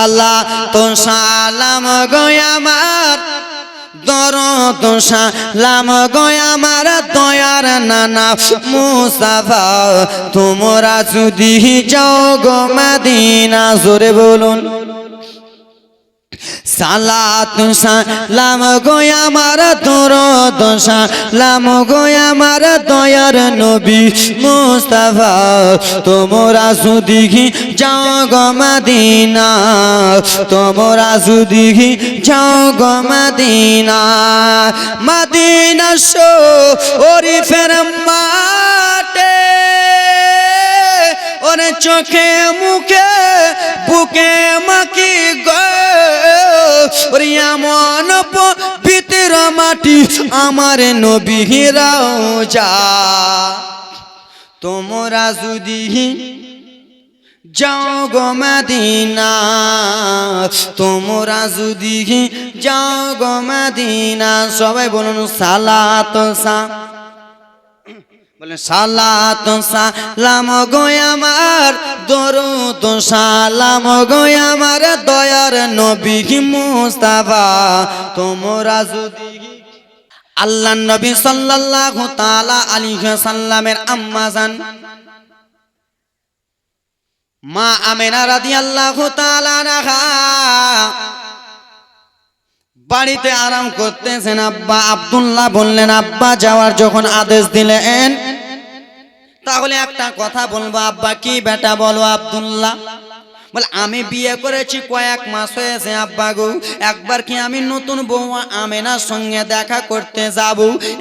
সালা তো সালাম গো দর তো সালাম গো আমার, দয়ার নানা মুসাফা তোমরা যদি যাও গো মাদিনা, জোরে বলুন। সালাত, সালাম গো আমার তোর দশা লাম গো আমার দয়ার নবী মুস্তাফা, তোমরা যদি যাও গো মদিনা, তোমরা যদি যাও গো মদিনা। শো ওরি ওরে চোখে মুখে, বুকে মাকি গো ওরে এমন পবিত্র মাটি, আমার নবীরাও যা তোমরা যদি যাও গো মদিনা, তোমরা যদি যাও গো মদিনা, সবাই বলুন সালাত সা বলে সালাত, সালাম গো আমার, দরুদ, সালাম গো আমার, দয়ার নবী মুস্তাফা। তোমরা যদি আল্লাহ নবী সাল্লাল্লাহু তাআলা আলাইহি সাল্লামের আম্মা জান, মা আমেনা রাদিয়াল্লাহু তাআলা আনহা বাড়িতে আরাম করতেছেন আব্বা। আব্দুল্লাহ বললেন, আব্বা, যাওয়ার যখন আদেশ দিলেন, তাহলে একটা কথা বলব। আব্বা, কি বেটা বলো আব্দুল্লাহ? বলে, আমি বিয়ে করেছি কয়েক মাস হয়েছে আব্বা গো। একবার কি আমি নতুন বউ আমেনার সঙ্গে দেখা করতে যাব?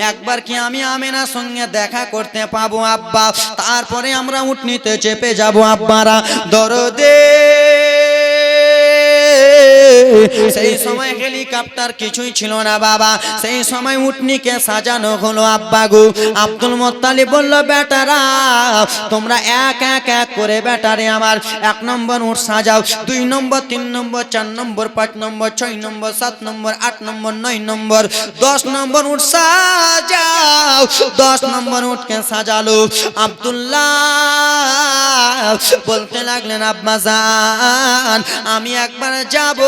একবার কি আমি আমেনার সঙ্গে দেখা করতে পাবো আব্বা? তারপরে আমরা উঠনিতে চেপে যাব আব্বারা। দরদে সেই সময় হেলিকপ্টার কিছুই ছিল না, বাবা। সেই সময় উটনিকে সাজানো হলো আব্বা গো আব্দুল মোত্তালি বলল, বেটারা, তোমরা এক এক এক করে বেটারে আমার এক নম্বর উঠ সাজাও। দুই নম্বর, তিন নম্বর, চার নম্বর, পাঁচ নম্বর, ছয় নম্বর, সাত নম্বর, আট নম্বর, নয় নম্বর, দশ নম্বর উঠ সাজাও। দশ নম্বর উঠকে সাজালো। আব্দুল্লাহ বলতে লাগলেন, আব্বা জান, আমি একবার যাব।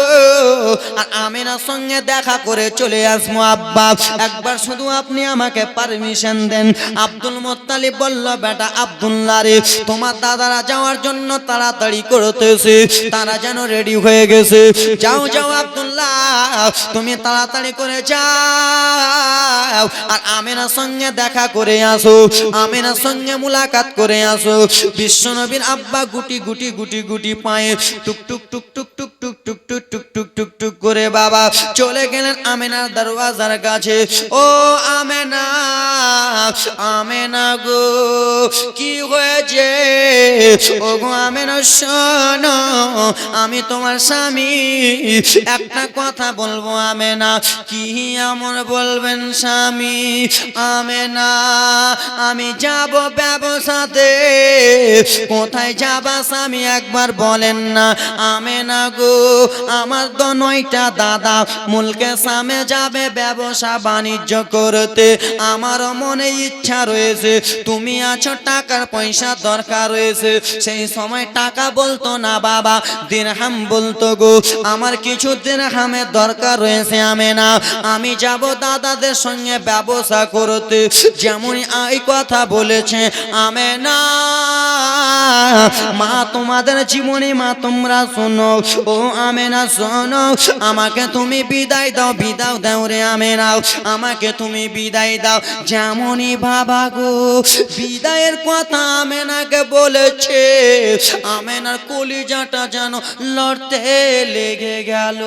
আর আমিনার সঙ্গে দেখা করে চলে আসব, আব্বা। একবার শুধু আপনি আমাকে পারমিশন দেন। আব্দুল মোত্তালিব বলল, বেটা আব্দুল্লাহ রে, তোমার দাদারা যাওয়ার জন্য তাড়াতাড়ি করতেছে। তারা যেন রেডি হয়ে গেছে। যাও যাও আব্দুল্লাহ, তুমি তাড়াতাড়ি করে যাও। আর আমিনার সঙ্গে দেখা করে আসো। আমিনার সঙ্গে মুলাকাত করে আসো। বিশ্বনবীর আব্বা গুটি গুটি গুটি গুটি পায়ে টুক টুক টুক টুক টুক টুক to টুক করে বাবা চলে গেলেন আমেনার দরওয়াজার কাছে। ও আমেনা আমেনা গো, কি হয়েছে? ও গো আমেনা, শোনো, আমি তোমার স্বামী। একটা কথা বলব আমেনা, কি আমার বলবেন স্বামী? আমেনা, আমি যাব ব্যবসাতে। কোথায় যাবা স্বামী, একবার বলেন না। আমেনা গো, আমার তো নয়টা দাদা মুলকে সামে যাবে ব্যবসা বাণিজ্য করতে। আমারও মনে ইচ্ছা রয়েছে, তুমি আছো টাকার পয়সা দরকার রয়েছে। সেই সময় টাকা বলতো না বাবা দিনহাম বলতো গো, আমার কিছু দিনহামের দরকার রয়েছে আমি না আমি যাব দাদাদের সঙ্গে ব্যবসা করতে। যেমন এই কথা বলেছে আমি না মা, তোমাদের জীবনে মা, তোমরা শোনো। ও আমি না শোনো। আমাকে তুমি বিদায় দাও, বিদাও দাও রে আমি নাও আমাকে তুমি বিদায় দাও, যেমনই বাবা গো। বিদায়ের কথা আমেনাকে বলেছে, আমেনার কলিজাটা যেন লড়তে লেগে গেল।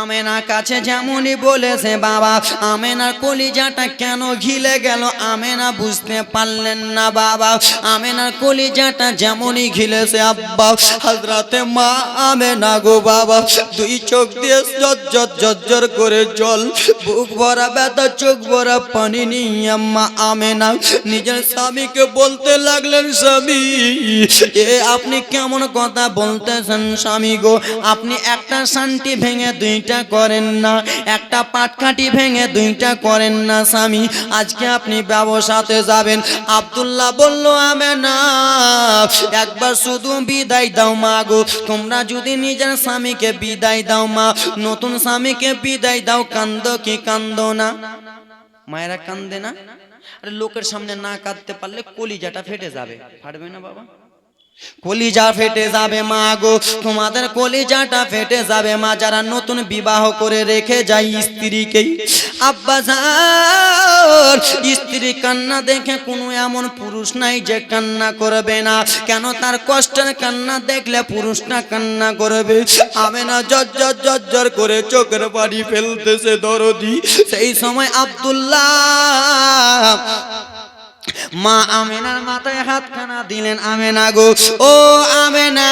আমেনা কাছে যেমনই বলেছে বাবা, আমেনার কলিজাটা কেন ঘিলে গেল আমেনা বুঝতে পারলেন না বাবা। আমেনার কলিজাটা যেমনই ঘিলেছে আব্বা, হাজরাতে মা আমেনা গো বাবা, দুই চোখ দিয়ে জজ্জর জজ্জর করে জল, বুক ভরা ব্যথা, চোখ ভরা পানি নিয়ে আম্মা আমেনা নিজের স্বামীকে বলতে লাগলেন, স্বামী, এ আপনি কেমন কথা বলতেছেন স্বামী গো? আপনি একটা শান্তি ভেঙে দুইটা করেন না। একটা পাটকাঠি ভেঙে দুইটা করেন না, স্বামী। আজকে আপনি ব্যবসাতে যাবেন। আব্দুল্লাহ বলল আমি না একবার শুধু বিদায় দাও মা গো। তোমরা যদি নিজের স্বামীকে বিদায় দাও মা, নতুন স্বামীকে বিদায় দাও, কান্দ কি কান্দ না? মায়েরা কান্দে না? আরে, লোকের সামনে না কাঁদতে পারলে কলিজাটা ফেটে যাবে। ফাটবে না বাবা? কলিজা ফেটে যাবে মা গো, তোমাদের কলিজাটা ফেটে যাবে মা, যারা নতুন বিবাহ করে রেখে যায় স্ত্রীকে। আব্বা স্ত্রী কান্না দেখে কোনো এমন পুরুষ নাই যে কান্না করবে না। কেন তার কষ্টের কান্না দেখলে পুরুষটা কান্না করবে? আমি না জজ্জর জজ্জর করে চোখের বাড়ি ফেলতেছে দরদি। সেই সময় আব্দুল্লাহ মা আমেনার মাথায় হাতখানা দিলেন, আমেনা গো, ও আমেনা,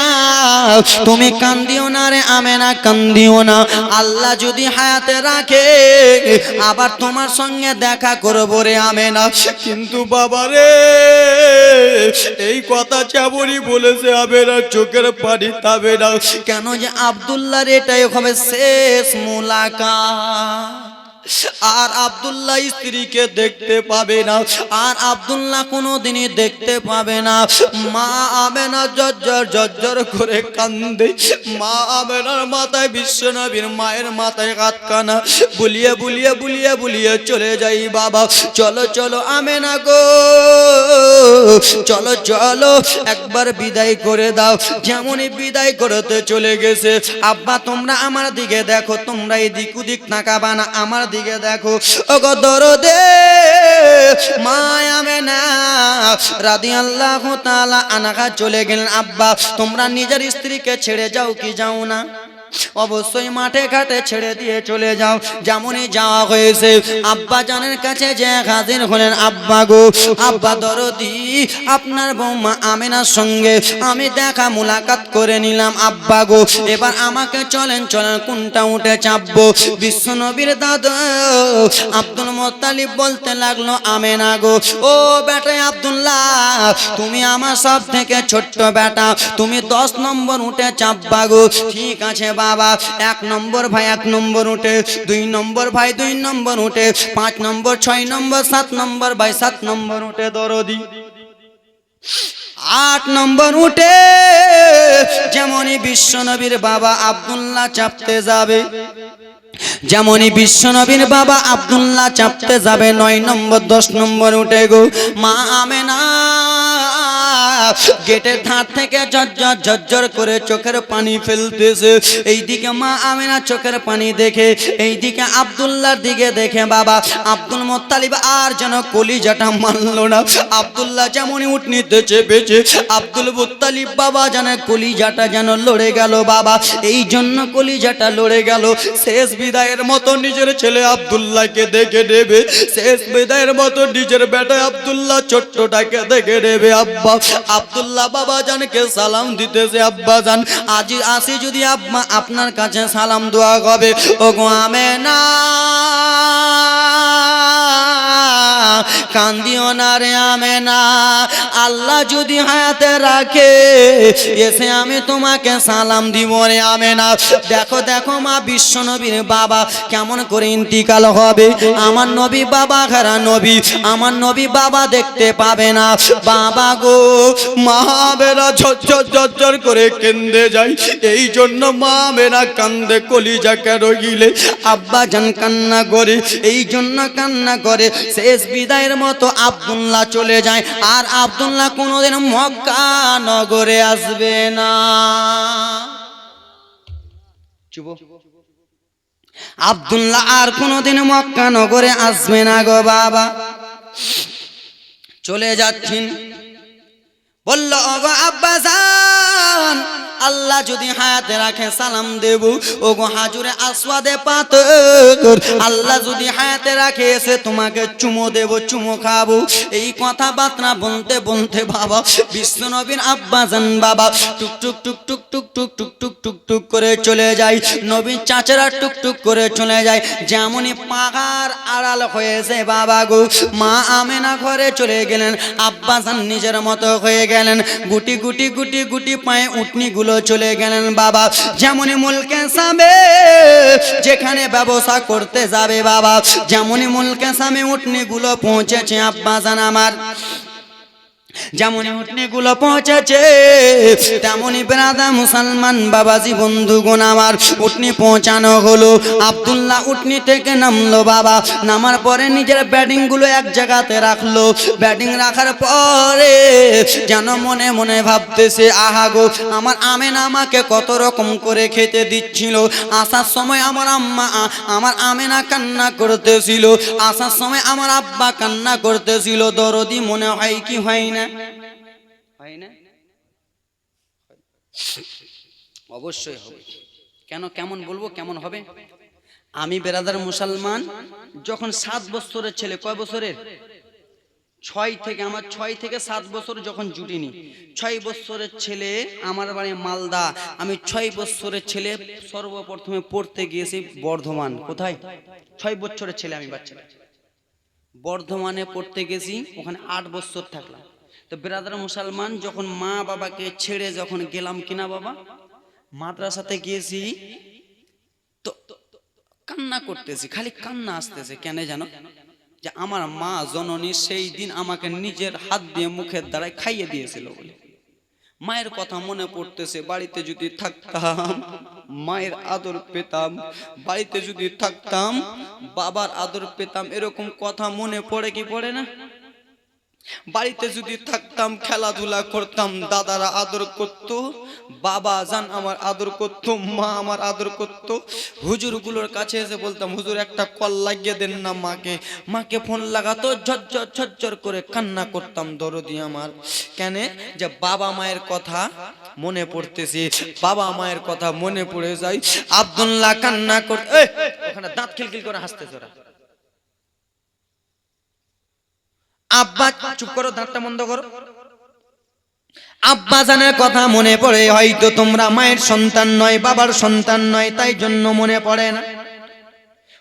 তুমি কান্দিও না রে আমেনা, কান্দিও না। আল্লাহ যদি হায়াতে রাখে, আবার তোমার সঙ্গে দেখা করব রে আমেনা। কিন্তু বাবা রে, এই কথা চাবরি বলেছে আবেরা চোখের পানি তাবে না। কেন যে আব্দুল্লাহর এটাই হবে শেষ মুলাকাত। আর আব্দুল্লাহ স্ত্রীকে দেখতে পাবে না। আর আব্দুল্লাহ কোনোদিনই দেখতে পাবে না। মা আমেনা জজ্জর জজ্জর করে কান্দে। মা আমেনার মাথায় বিশ্বনবীর মায়ের মাথায় কাতকানা বুলিয়ে বুলিয়ে বুলিয়ে বুলিয়ে চলে যাই বাবা। চলো চলো আমেনা গো। চলো চলো একবার বিদায় করে দাও। যেমনই বিদায় করতে চলে গেছে। আব্বা, তোমরা আমার দিকে দেখো। তোমরা এদিক ওদিক তাকাবা না। আমার দিকে দেখো। ওগো দরদে মায়ামে না রাদি আল্লাহ তাআলা আনাকা চলে গেলেন, আব্বা, তোমরা নিজের স্ত্রীকে ছেড়ে যাও কি যাও না? অবশ্যই মাঠে ঘাটে ছেড়ে দিয়ে চলে যাও। যেমনই যাওয়া হয়েছে আব্বা জানের কাছে যে হাজির হলেন আব্বা গো, আব্বা দরদি, আপনার বৌমা আমিনার সঙ্গে আমি দেখা মুলাকাত করে নিলাম আব্বা গো। এবার আমাকে চলেন চলেন, কোনটা উঠে চাপবো? বিশ্ব নবীর দাদা আব্দুল মোত্তালিব বলতে লাগল, আমেনা গো। ও বেটা আব্দুল্লাহ, তুমি আমার সব থেকে ছোট্ট বেটা, তুমি দশ নম্বর উঠে চাপবা গো। ঠিক আছে বাবা, এক নম্বর ভাই এক নম্বর উঠে, দুই নম্বর ভাই দুই নম্বর উঠে, পাঁচ নম্বর, ছয় নম্বর, সাত নম্বর ভাই সাত নম্বর উঠে, দরদি। আট নম্বর উঠে, যেমনই বিশ্বনবীর বাবা আব্দুল্লাহ চাপতে যাবে, যেমনই বিশ্বনবীর বাবা আব্দুল্লাহ চাপতে যাবে, নয় নম্বর, দশ নম্বর উঠে গো, মা আমেনা। গেটের ধার থেকে ঝরঝর ঝরঝর করে চোখের পানি ফেলতেছে। এইদিকে মা আমেনা চোখের পানি দেখে, এইদিকে আব্দুল্লাহর দিকে দেখে, বাবা, আব্দুল মোত্তালিব আর যেন কলিজাটা মানলো না। আব্দুল্লাহ যেমনই উঠনিতে চেপেছে আব্দুল মুত্তালিব বাবা যেন কলিজাটা যেন লড়ে গেল, বাবা এই জন্য কলিজাটা লড়ে গেল। শেষ বিদায়ের মতো নিজের ছেলে আব্দুল্লাহকে দেখে নেবে। শেষ বিদায়ের মতো নিজের বেটা আব্দুল্লাহ ছোট্টটাকে দেখে নেবে, আব্বা আব্দুল্লাহ বাবা জানকে সালাম দিতেছে আব্বা জান, আজ আসি যদি আব্বা আপনার কাছে সালাম দোয়া হবে ও গো আমেনা, কান্দিও না রে আমেনা আল্লাহ যদি হায়াতে রাখে, এসে আমি তোমাকে সালাম দিব রে আমেনা। দেখো দেখো মা বিশ্ব নবীর বাবা কেমন করে ইন্তিকাল হবে। আমার নবী বাবা খারা নবী, আমার নবী বাবা দেখতে পাবে না। বাবা গো, মা মেরা ঝরঝর ঝরঝর করে কেন্দে যায়। এই জন্য মা মেরা কান্দে কলিজাকে রগিলে আব্বা জান কান্না করে এই জন্য কান্না করে। শেষ বিদায়ের মতো আব্দুল্লাহ চলে যায়। আর আব্দুল্লাহ কোনোদিন মক্কা নগরে আসবে না। চুপ। আব্দুল্লাহ আর কোনোদিন মক্কা নগরে আসবে না গো বাবা। চলে যাচ্ছেন। বলল গো আব্বাজান আল্লাহ যদি হায়াতে রাখে সালাম দেব। ওগো হাজুরে আসওয়াদে পাথর। আল্লাহ যদি হায়াতে রাখে এসে তোমাকে চুমো দেব, চুমো খাব। এই কথাবার্তা বলতে বলতে বাবা, বিশ্বনবীর আব্বাজান বাবা টুক টুক টুক টুক টুক টুক টুক টুক টুক টুক করে চলে যায়। নবীন চাচারা টুক টুক করে চলে যায়। যেমনই পাহাড় আড়াল হয়েছে বাবা গো, মা আমেনা ঘরে চলে গেলেন। আব্বাসান নিজের মতো হয়ে গেলেন। গুটি গুটি গুটি গুটি পায়ে উটনিগুলো চলে গেলেন বাবা। যেমনই মুলকে সামে যেখানে ব্যবসা করতে যাবে বাবা। যেমনই মুলকে সামে উটনিগুলো পৌঁছেছে আব্বাসান আমার। যেমন উঠনিগুলো পৌঁছেছে, তেমনই বেড়াদা মুসলমান বাবাজি বন্ধুগণ আমার উঠনি পৌঁছানো হলো। আব্দুল্লাহ উঠনি থেকে নামলো বাবা, নামার পরে নিজের ব্যাটিংগুলো এক জায়গাতে রাখল। ব্যাটিং রাখার পরে যেন মনে মনে ভাবতেছে, আহা গো, আমার আমেন আমাকে কত রকম করে খেতে দিচ্ছিল। আসার সময় আমার আম্মা, আমার আমেনা কান্না করতেছিল। আসার সময় আমার আব্বা কান্না করতেছিল। দরদি মনে হয় কি হয় না হয় না অবশ্যই হবে। কেন, কেমন বলব, কেমন হবে? আমি বেরাদার মুসলমান, যখন সাত বছরের ছেলে, কয় বছরের? ছয় থেকে, আমার ছয় থেকে সাত বছর যখন জুটিনি ছয় বছরের ছেলে আমার বাড়ি মালদা। আমি ছয় বছরের ছেলে সর্বপ্রথমে পড়তে গিয়েছি বর্ধমান। কোথায়? ছয় বছরের ছেলে আমি বাচ্চা। বর্ধমানে পড়তে গেছি, ওখানে আট বছর থাকলাম। তো ব্রাদার মুসলমান যখন মা বাবাকে ছেড়ে যখন গেলাম কিনা বাবা? মাদ্রাসাতে গিয়েছি। তো কান্না করতেছি, খালি কান্না আসতেছে, কেন জানো? যে আমার মা জননী সেই দিন আমাকে নিজের হাত দিয়ে মুখের দ্বারায় খাইয়ে দিয়েছিল বলে। মায়ের কথা মনে পড়তেছে, বাড়িতে যদি থাকতাম, মায়ের আদর পেতাম, বাড়িতে যদি থাকতাম, বাবার আদর পেতাম, এরকম কথা মনে পড়ে কি পড়ে না? বাড়িতে যদি থাকতাম খেলাধুলা করতাম দাদারা আদর করত বাবা জান আমার আদর করত মা আমার আদর করত। হুজুরগুলোর কাছে এসে বলতাম হুজুর একটা কল লাগিয়ে দেন না মাকে। মাকে ফোন লাগাতো ঝরঝর ঝরঝর করে কান্না করতাম দরদি আমার। কেন? যে বাবা মায়ের কথা মনে পড়তেছে বাবা মায়ের কথা মনে পড়ে যায়। আব্দুল্লাহ কান্না কর এই, ওখানে দাঁত খিলখিল করে হাসতেছে ওরা। আব্বা, চুপ করো, দাঁতটা বন্ধ করো। আব্বা জানের কথা মনে পড়ে, হয়তো তোমরা মায়ের সন্তান নয়, বাবার সন্তান নয়, তাই জন্য মনে পড়ে না।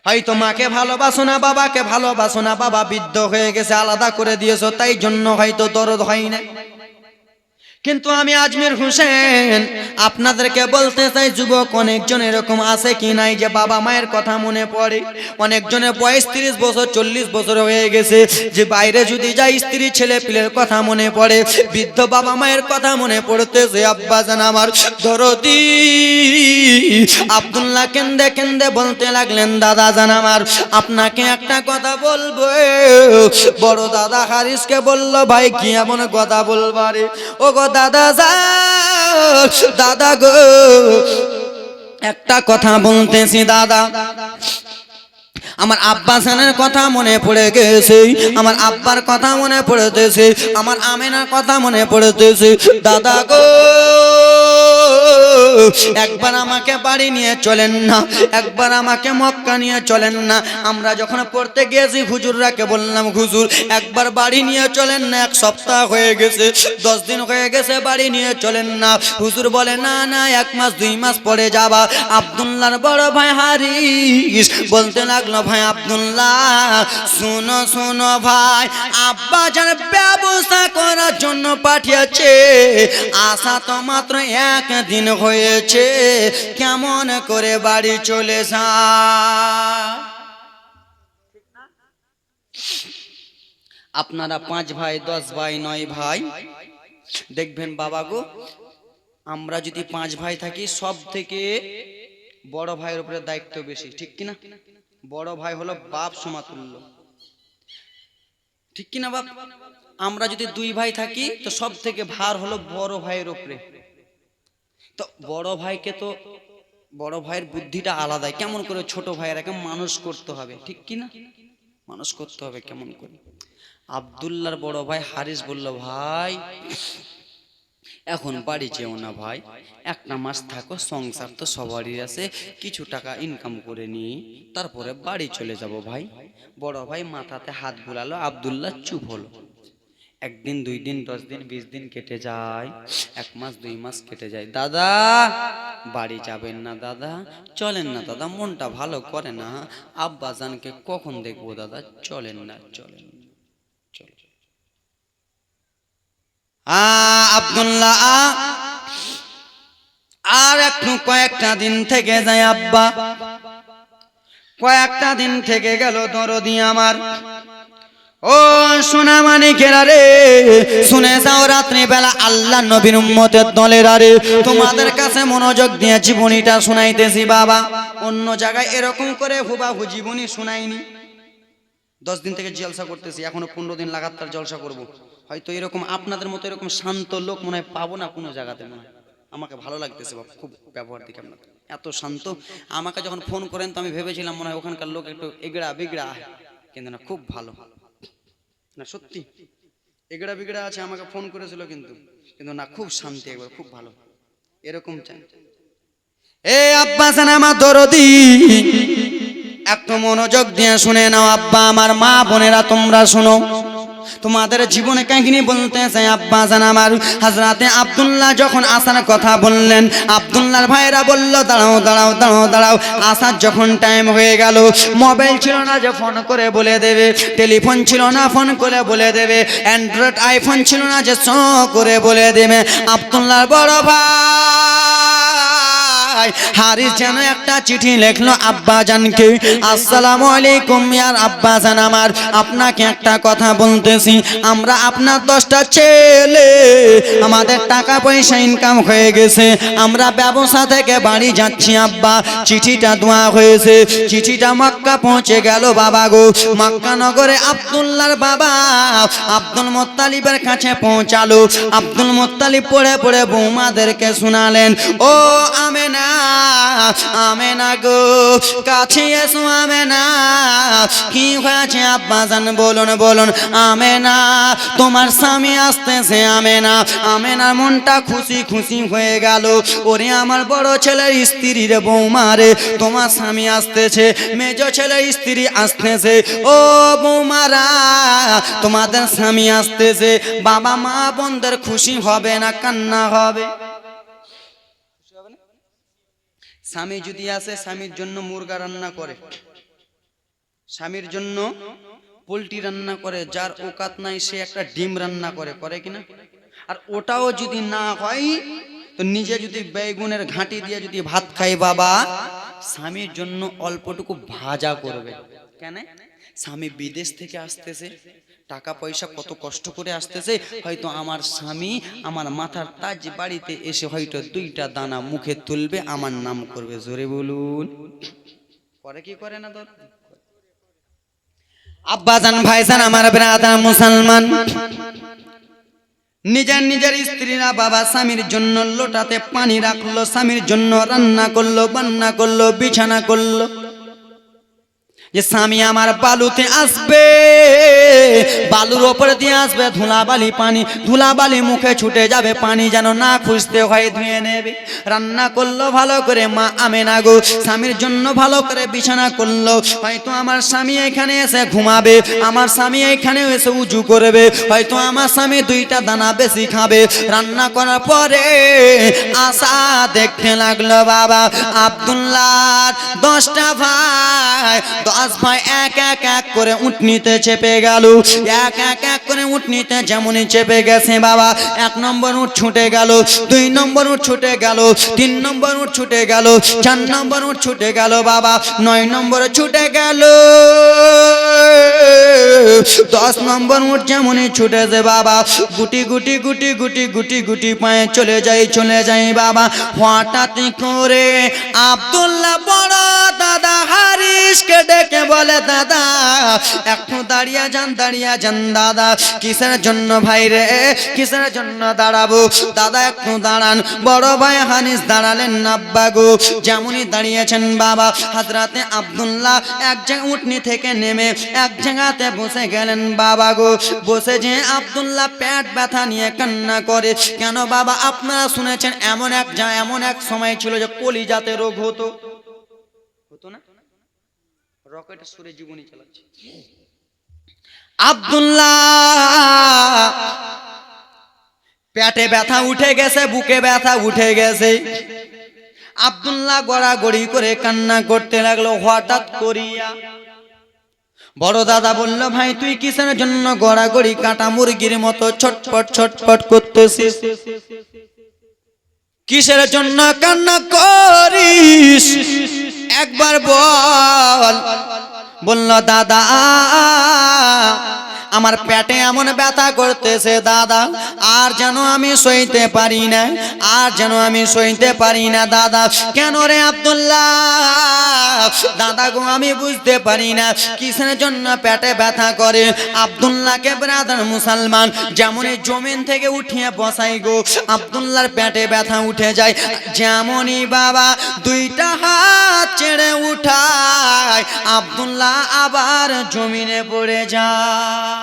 হয়তো মাকে ভালোবাসো না, বাবাকে ভালোবাসো না, বাবা বৃদ্ধ হয়ে গেছে, আলাদা করে দিয়েছ, তাই জন্য হয়তো দরদ হয় না কিন্তু আমি আজমির হোসেন, আপনাদেরকে বলতে চাই, যুবক অনেকজন এরকম আছে কি নাই যে বাবা মায়ের কথা মনে পড়ে? অনেকজনের বয়স তিরিশ বছর, চল্লিশ বছর হয়ে গেছে। যে বাইরে যদি যায়, স্ত্রী ছেলে পিলের কথা মনে পড়ে, বৃদ্ধ বাবা মায়ের কথা মনে পড়তেছে, আব্বা জান আমার দরদি। আব্দুল্লাহ কেন্দে কেন্দে বলতে লাগলেন, দাদা জান আমার, আপনাকে একটা কথা বলব। বড় দাদা হারিসকে বলল, ভাই, কি এমন কথা বলবারে ও গো দাদা যা দাদা গো। একটা কথা বলতেছি, দাদা। আমার আব্বা সানের কথা মনে পড়ে গেছে, আমার আব্বার কথা মনে পড়েতেছে, আমার আমেনার কথা মনে পড়েতেছে, দাদা গো। একবার আমাকে বাড়ি নিয়ে চলেন না, একবার আমাকে মক্কা নিয়ে চলেন না। আমরা যখন পড়তে গিয়েছি, হুজুররাকে বললাম, হুজুর, একবার বাড়ি নিয়ে চলেন না, এক সপ্তাহ হয়ে গেছে, দশ দিন হয়ে গেছে বাড়ি নিয়ে চলেন না। হুজুর বলে, না না, এক মাস, দুই মাস পরে যাবা। আব্দুল্লাহর বড় ভাই হারিস বলতে লাগল, ভাই আব্দুল্লাহ, শুনো শুনো ভাই আব্বা যেন ব্যবস্থা করার জন্য পাঠিয়েছে। আশা তো মাত্র একদিন হয়েছে, কেমন করে বাড়ি চলে আপনারা পাঁচ ভাই, দশ ভাই, নয় ভাই, দেখবেন বাবা গো, আমরা যদি পাঁচ ভাই থাকি, সব থেকে বড় ভাইয়ের উপরে দায়িত্ব বেশি, ঠিক কিনা বড় ভাই হলো বাপ সমাতুল্য। ঠিক কিনা বাপ? আমরা যদি দুই ভাই থাকি, তো সব থেকে ভার হলো বড় ভাইয়ের উপরে। তো বড় ভাইকে তো বড় ভাইয়ের বুদ্ধিটা আলাদা কেমন করে ছোট ভাইয়েরাকে মানুষ করতে হবে, ঠিক কিনা মানুষ করতে হবে কেমন করে? আবদুল্লার বড় ভাই হারিস বলল, ভাই, এখন বাড়ি যেও না ভাই। একটা মাস থাকো, সংসার তো সবারই আছে। কিছু টাকা ইনকাম করে নিয়ে তারপরে বাড়ি চলে যাব ভাই। বড় ভাই মাথাতে হাত বুলালো, আবদুল্লাহ চুপ হলো। একদিন, দুই দিন, দশ দিন, বিশ দিন কেটে যায়। এক মাস, দুই মাস কেটে যায়। দাদা, বাড়ি যাবেন না দাদা। চলেন না দাদা, মনটা ভালো করে না। আব্বাজানকে কখন দেখব দাদা? চলেন না, চলেন। আ, আব্দুল্লাহ, আর একটু কয়েকটা দিন থেকে যায় আব্বা। কয়েকটা দিন থেকে গেল দরদি আমার। ও সোনা মানিকেরা রে, শুনে যাও রাত্রি বেলা আল্লাহ নবীর উম্মতের দলের আরে। তোমাদের কাছে মনোযোগ দিয়ে জীবনীটা শুনাইতেছি বাবা। অন্য জায়গায় এরকম করে হুবাহু জীবনী শুনাইনি। দশ দিন থেকে জলসা করতেছি, এখনও পনেরো দিন লাগাতার জলসা করব। হয়তো এরকম আপনাদের মতো এরকম শান্ত লোক মনে হয় পাবো না কোনো জায়গাতে মনে আমাকে ভালো লাগতেছে বাবা, খুব ব্যবহার দিকে আপনার এত শান্ত, আমাকে যখন ফোন করেন তো আমি ভেবেছিলাম মনে হয় ওখানকার লোক একটু এগড়া বিগড়া কিন্তু না, খুব ভালো ভালো। না, সত্যি। এগড়া বিগড়া আছে, আমাকে ফোন করেছিল কিন্তু। কিন্তু না, খুব শান্তি একবার, খুব ভালো। এরকম চাই এ আব্বাসান, আমার দরদি। এত মনোযোগ দিয়ে শুনে নাও, আব্বা, আমার মা বোনেরা, তোমরা শোনো। তোমাদের জীবনে কাহিনী বলতে চাই, আব্বা জান আমার। হাজরাতে আবদুল্লাহ যখন আসার কথা বললেন, আব্দুল্লাহর ভাইরা বলল, দাঁড়াও দাঁড়াও দাঁড়াও দাঁড়াও। আসার যখন টাইম হয়ে গেল মোবাইল ছিল না যে ফোন করে বলে দেবে টেলিফোন ছিল না ফোন করে বলে দেবে অ্যান্ড্রয়েড আইফোন ছিল না যে চ করে বলে দেবে। আব্দুল্লাহর বড় ভাই হারিস যেন একটা চিঠি লেখলো আব্বা জানকে। আসসালামু আলাইকুম ইয়ার আব্বা জান আমার। আপনাকে একটা কথা বলতেছি, আমরা আপনার দশটা ছেলে। আমাদের টাকা পয়সা ইনকাম হয়ে গেছে, আমরা ব্যবসা থেকে বাড়ি যাচ্ছি আব্বা। চিঠিটা দোয়া হয়েছে, চিঠিটা মক্কা পৌঁছে গেল বাবা গো। মক্কা নগরে বাবা আব্দুল মোত্তালিবের কাছে পৌঁছালো। আব্দুল মোত্তালিব পড়ে পড়ে বৌমাদেরকে শোনালেন, ও আমেনা আমেনা গো, কাছে এসো আমেনা। কি হয়েছে আব্বা জান, বলুন বলুন। আমেনা, তোমার স্বামী আসতেছে আমেনা। আমেনার মনটা খুশি খুশি হয়ে গেল। ওরে আমার বড় ছেলের স্ত্রীর বৌমারে তোমার স্বামী আসতেছে, মেজ ছেলের স্ত্রী আসতেছে। ও বৌমারা, তোমাদের স্বামী আসতেছে। বাবা মা বোনদের খুশি হবে না, কান্না হবে? স্বামী যদি আসে স্বামীর জন্য মুরগা রান্না করে। স্বামীর জন্য পোলট্রি রান্না করে, যার ওকাত নাই, সে একটা ডিম রান্না করে করে কিনা? আর ওটাও যদি না হয়, তো নিজে যদি বেগুনের ঘাঁটি দিয়ে যদি ভাত খাই বাবা, স্বামীর জন্য অল্পটুকু ভাজা করবে। কেন? স্বামী বিদেশ থেকে আসতেছে, টাকা পয়সা কত কষ্ট করে আসতেছে, হয়তো আমার স্বামী আমার মাথার তাজ বাড়িতে এসে হয়তো দুইটা দানা মুখে তুলবে, আমার নাম করবে, জোরে বলুন। করে কি করে না তোর? আব্বাজান, ভাইজান, আমার ব্রাদার মুসলমান। নিজের নিজের স্ত্রীরা বাবা স্বামীর জন্য লোটাতে পানি রাখল, স্বামীর জন্য রান্না করল, বান্না করল, বিছানা করল। যে স্বামী আমার বালুতে আসবে, বালুর ওপরে দিয়ে আসবে ধুলাবালি পানি, ধুলাবালি মুখে ছুটে যাবে পানি যেন না খুঁজতে হয়, ধুয়ে নেবে। রান্না করল ভালো করে মা আমে না গো, স্বামীর জন্য ভালো করে বিছানা করল। হয়তো আমার স্বামী এখানে এসে ঘুমাবে, আমার স্বামী এখানে এসে উঁচু করবে, হয়তো আমার স্বামী দুইটা দানা বেশি খাবে। রান্না করার পরে আশা দেখতে লাগল বাবা আব্দুল্লাহ দশটা ভাই ভাই এক এক এক করে উঠনিতে চেপে গেল। এক এক এক করে উঠনিতে যেমনই চেপে গেছে বাবা, এক নম্বর উঠ ছুটে গেল, দুই নম্বর উঠ ছুটে গেল, তিন নম্বর উঠ ছুটে গেল, চার নম্বর উঠ ছুটে গেল বাবা, নয় নম্বর ছুটে গেল। দশ নম্বর উঠ যেমনই ছুটেছে বাবা, গুটি গুটি গুটি গুটি গুটি গুটি পায়ে চলে যাই চলে যাই বাবা। হঠাৎ করে আব্দুল্লাহ বড় দাদা হারিসকে ডেকে বলে, দাদা একটু দাঁড়িয়ে যান দাঁড়িয়ে যান, দাদা। কিসের জন্য ভাই রে? কিসের জন্য দাঁড়াবো? দাদা, একটু দাঁড়ান। বড় ভাই হানিস দাঁড়ালেন নাব্বা গো যেমনই দাঁড়িয়েছেন বাবা, হাজরাতে আব্দুল্লাহ এক জায়গা উঠনি থেকে নেমে এক জায়গাতে বসে গেলেন বাবা গো বসে যে আব্দুল্লাহ পেট ব্যথা নিয়ে কান্না করে। কেন বাবা, আপনারা শুনেছেন এমন এক যা এমন এক সময় ছিল যে কলিজাতে রোগ হতো। রকেটের সুরে জীবনী চালাচ্ছে। আব্দুল্লাহ, পেটে ব্যথা উঠে গেছে, বুকে ব্যথা উঠে গেছে। আব্দুল্লাহ গড়াগড়ি করে কান্না করতে লাগল, হঠাৎ করিয়া বড় দাদা বলল, ভাই, তুই কিসের জন্য গড়াগড়ি কাটা মুরগির মতো ছটপট ছটপট করতেছিস? কিসের জন্য কান্না করিস? একবার বল বলল দাদা আমার পেটে এমন ব্যথা করতেছে, দাদা। আর যেন আমি সইতে পারি না, আর যেন আমি সইতে পারি না, দাদা। কেন রে আব্দুল্লাহ? দাদা গো, আমি বুঝতে পারি না, কিসের জন্য পেটে ব্যথা করে? আব্দুল্লাহকে ব্রাদার মুসলমান যেমনই জমিন থেকে উঠিয়ে বসাই গো, আব্দুল্লাহর পেটে ব্যথা উঠে যায়। যেমনই বাবা দুইটা হাত ছেড়ে উঠায়, আব্দুল্লাহ আবার জমিনে পড়ে যায়।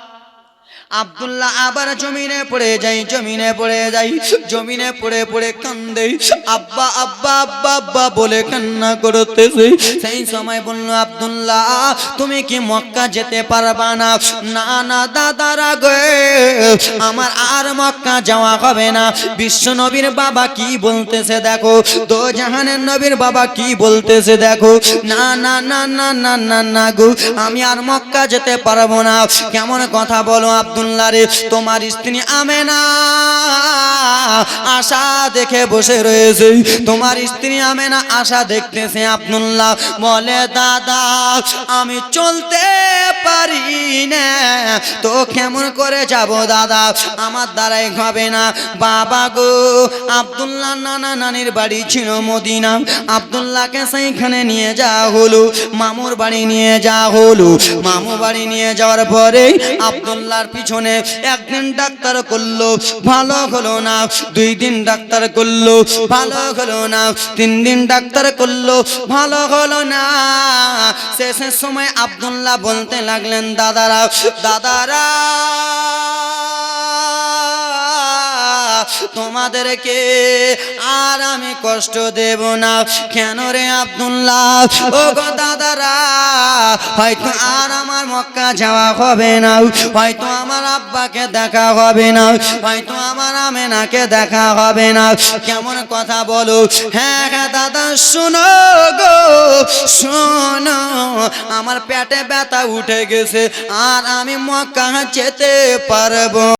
আব্দুল্লাহ আবার জমিনে পড়ে যাই, জমিনে পড়ে যাই, জমিনে পড়ে পড়ে কান্দে। আব্বা আব্বা আব্বা আব্বা বলে কান্না করতেছে। সেই সময় বলল, আব্দুল্লাহ, তুমি কি মক্কা যেতে পারবা না? না না দাদারা গে আমার আর মক্কা যাওয়া হবে না। বিশ্ব নবীর বাবা কি বলতেছে দেখো? তো জাহানের নবীর বাবা কি বলতেছে দেখো? না না না না না না না গো, আমি আর মক্কা যেতে পারব না। কেমন কথা বলো আব্দুল্লাহ রে, তোমার স্ত্রী আমেনা। আশা দেখে বসে রয়েছে। তোমার স্ত্রী আমেনা, আশা দেখতেছে আব্দুল্লাহ। বলে, দাদা, আমি চলতে পারি না। তো কেমন করে যাব, দাদা? আমার দ্বারাই হবে না। বাবা গো, আব্দুল্লাহ নানা নানির বাড়ি ছিল মদিনা। আব্দুল্লাহকে সেইখানে নিয়ে যাওয়া হলো। মামুর বাড়ি নিয়ে যাওয়া হলো। মামু বাড়ি নিয়ে যাওয়ার পরে আব্দুল্লাহর পিছনে একদিন ডাক্তার করল, ভালো হলো না, দুই দিন ডাক্তার করল, ভালো হলো না, তিন দিন ডাক্তার করল, ভালো হলো না। শেষের সময় আবদুল্লাহ বলতে লাগলেন, দাদারা দাদারা তোমাদেরকে আর আমি কষ্ট দেব না। কেন রে আব্দুল্লাহ? ও গো দাদারা, হয়তো আর আমার মক্কা যাওয়া হবে না। হয়তো আমার আব্বাকে দেখা হবে না। হয়তো আমার আমেনাকে দেখা হবে না। কেমন কথা বলো? হ্যাঁ হ্যাঁ দাদা, শোনো গো, শোনো। আমার পেটে ব্যথা উঠে গেছে, আর আমি মক্কা যেতে পারব